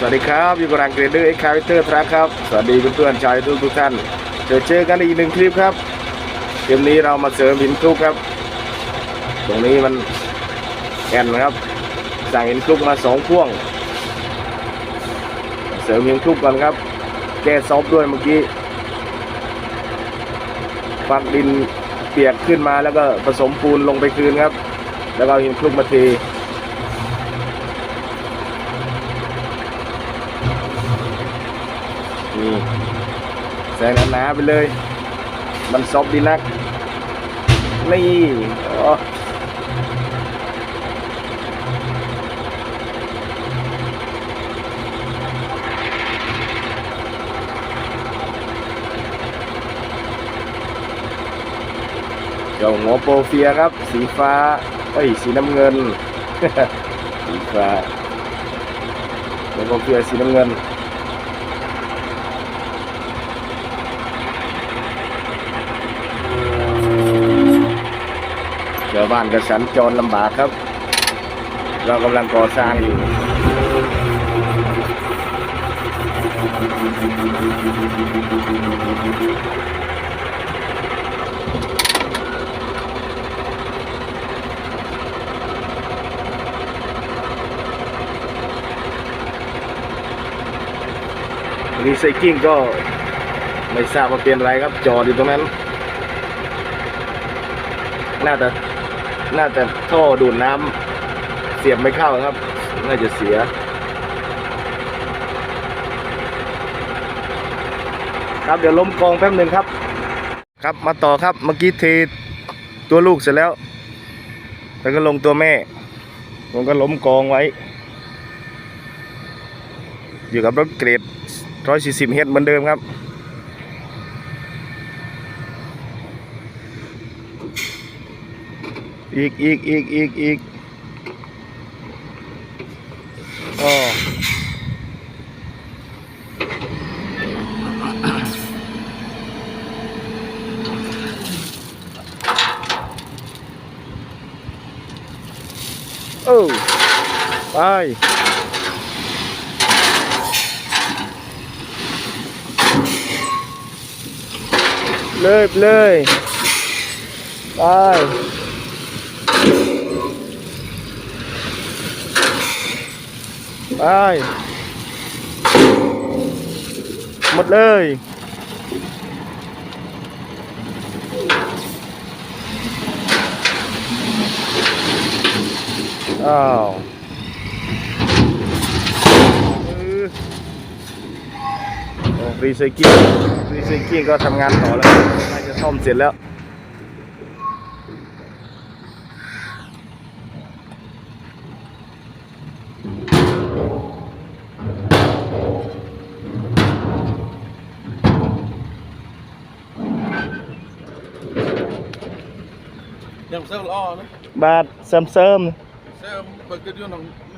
สวัสดีครับอยู่กับรังเกรเดอร์เอ็กคาวิเตอร์ทรัคครับ สวัสดีเพื่อนๆชาวทุกทุกท่านเจอเจอกันอีกหนึ่งคลิปครับเกมนี้เรามาเสริมหินคลุกครับ ตรงนี้มันแอนนะครับ สั่งหินคลุกมาสองพ่วง เสริมหินคลุกก่อนครับ แก้ซอฟด้วยเมื่อกี้ฟักดินเปียกขึ้นมาแล้วก็ผสมปูนลงไปคืนครับ แล้วก็เอาหินคลุกมาเท นี่แสงหนาๆไปเลย มันซอฟต์ดีนัก นี่อ๋อเจ้าหัวโปรเฟียครับ สีฟ้าเอ้ยสีน้ำเงิน สีฟ้า หัวโปรเฟียสีน้ำเงิน ชาวบ้านก็สัญจรลำบากครับ เรากำลังก่อสร้างอยู่ รีไซคิลก็ไม่ทราบว่าเป็นอะไรครับ จอดอยู่ตรงนั้น น่าจะน่าจะท่อดูดน้ำเสียบไม่เข้าครับ น่าจะเสียครับเดี๋ยวล้มกองแป๊บหนึ่งครับ ครับมาต่อครับเมื่อกี้เทตัวลูกเสร็จแล้ว แล้วก็ลงตัวแม่ผมก็ล้มกองไว้ อยู่กับรถเกรด 140เฮดเหมือนเดิมครับอีกอีกอีกอีกอีกอ๋อโอ้ไป เลยไปเลยไป ไปหมดเลย อ้าว รีไซเคิลรีไซเคิลก็ทำงานต่อแล้ว น่าจะซ่อมเสร็จแล้ว ยังเซลล์อ้อนะ บาทเสริมเสริม เซลล์เปิดกระดิ่ง ห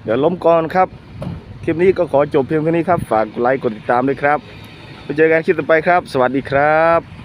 เออได้เมื่อแต่บาทชวนตื่นก็จะรอเยี่ยมตาบ้านรอยจืดก่อนแล้วได้หุยหุยพอดีเดี๋ยวล้มก่อนครับ คลิปนี้ก็ขอจบเพียงแค่นี้ครับ ฝากกดไลค์กดติดตามด้วยครับไปเจอกันคลิปต่อไปครับ สวัสดีครับ